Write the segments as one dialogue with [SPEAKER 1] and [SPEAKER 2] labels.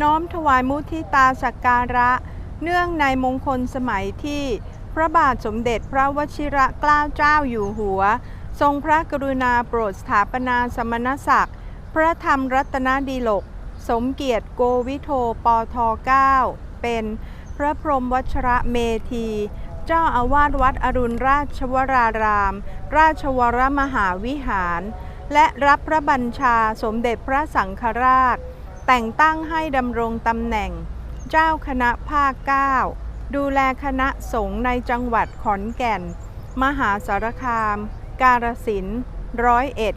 [SPEAKER 1] น้อมถวายมุทิตาสักการะ เนื่องในมงคลสมัยที่ พระบาทสมเด็จพระวชิระเกล้าเจ้าอยู่หัว ทรงพระกรุณาโปรดสถาปนาสมณศักดิ์ พระธรรมรัตนดีโลก สมเกียรติโกวิโทปท9เป็นพระพรหมวัชระเมธีเจ้าอาวาสวัดอรุณราชวราราม ราชวรมหาวิหาร และรับพระบัญชาสมเด็จพระสังฆราช แต่งตั้งให้ดำรงตำแหน่ง เจ้าคณะภาค 9 ดูแลคณะสงฆ์ในจังหวัดขอนแก่น มหาสารคาม กาฬสินธุ์ร้อยเอ็ด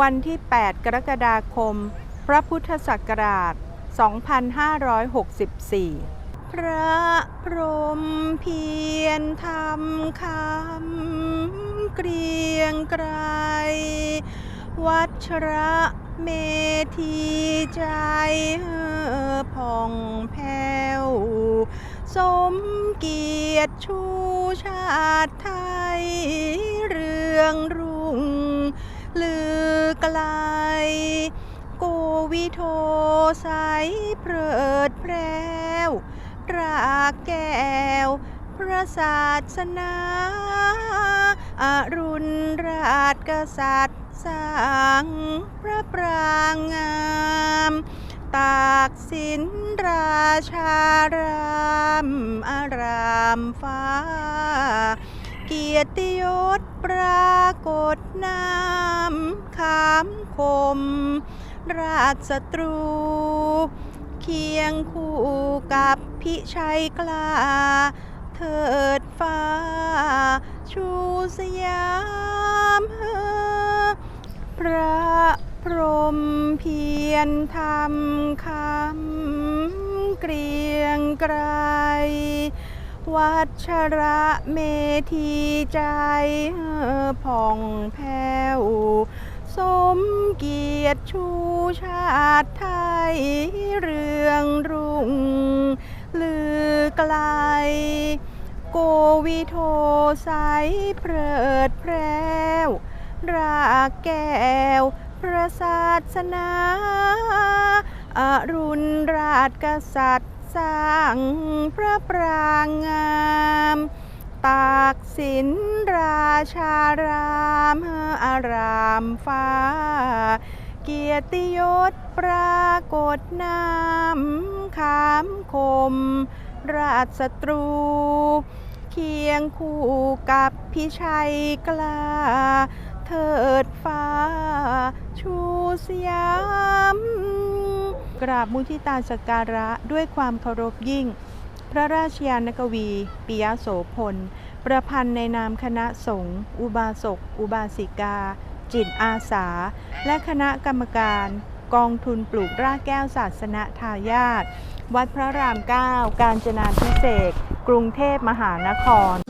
[SPEAKER 1] วันที่ 8 กรกฎาคม พระพุทธศักราช 2564 พระพรหมเพียรทำคำเกรียงไกรวัชระ เมธีใจเอ่อผ่องแผ้ว สมเกียรติชูชาติไทย เรืองรุ่ง ลือไกลโกวิโทใสเพลิดเพลวราแก้ว พระศาสนา อรุณราชกษัตริย์ สร้างพระปรางงาม ตากสินราชารามอารามฟ้า เกียรติยศปรากฏนามขามคม ราชศัตรู เคียงคู่กับพิชัยกล้าเถิดฟ้า ชูสยามเฮ พระพรหมเพียรทำคำเกรียงไกรวัชระเมธีใจผ่องแผ้วสมเกียรติชูชาติไทยเรืองรุ่ง ลือไกล โกวิโทใสเพลิดเพลว รากแก้ว พระศาสนาอรุณราชกษัตริย์สร้างพระปรางงามตากสินราชารามอารามฟ้า เกียรติยศปรากฏนามขามคม ราชศัตรู เคียงคู่กับพิชัยกล้า เถิดฟ้า ชูสยามกราบมุทิตาสการะด้วยความเคารพยิ่ง พระราชยานกวี ปิยโสพล ประพันธ์ในนามคณะสงฆ์อุบาสก อุบาสิกา จิตอาสา และคณะกรรมการ กองทุนปลูกรากแก้วศาสนทายาทวัดพระรามเก้าการจนาพิเศษกรุงเทพมหานคร